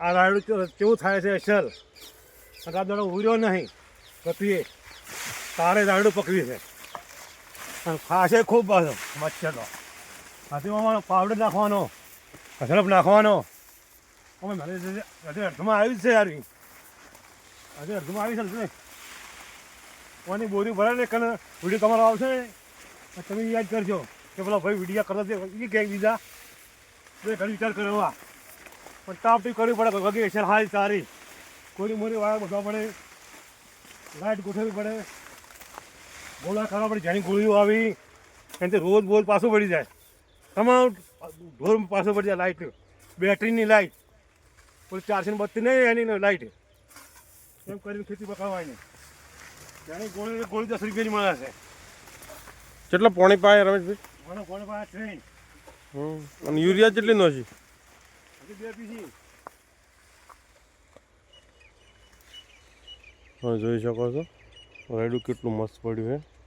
આ રાયડું કેવું- થાય છે અસલ? આ ઉર્યો નહીં પતિએ તારે રાયડું પકવી છે. અને ખાશે ખૂબ પાછો. મચ્છરનો. હાથીમાં પાવડર નાખવાનો હસરપ નાખવાનો. અમે મારે હજી અડધમાં આવી જ છે યાર હજી અડધમાં આવી છે ને. કોની બોરી ભરે ને કને વીડિયો તમારો આવશે ને? તમે યાદ કરજો કે પેલા ભાઈ વીડિયો કરતા એ કે બીજા. ઘણી વિચાર કરવા આ. પણ ટીપ કરવી પડે વગે છે હાલ સારી કોરી મોરી વાળા બધા પડે. લાઇટ ગોઠવવી પડે. બોલા ખાવા પડે જેની ગોળીઓ આવી એનાથી રોજ બોજ પાછું પડી જાય. તમામ ઢોર પાછું પડી જાય લાઇટ બેટરીની લાઇટ પછી ચારસો ને બત્તી નહીં એની લાઇટ એમ કરીને ખેતી પકાવવાની જાણી ગોળી ગોળી દસ રૂપિયાની મળે છે. કેટલો પોણી પાય રમેશભાઈ? મને કોણ પાસે ટ્રેન અને યુરિયા કેટલી નો છે? જોઈ શકો છો. રાયડું કેટલું મસ્ત પડ્યું છે.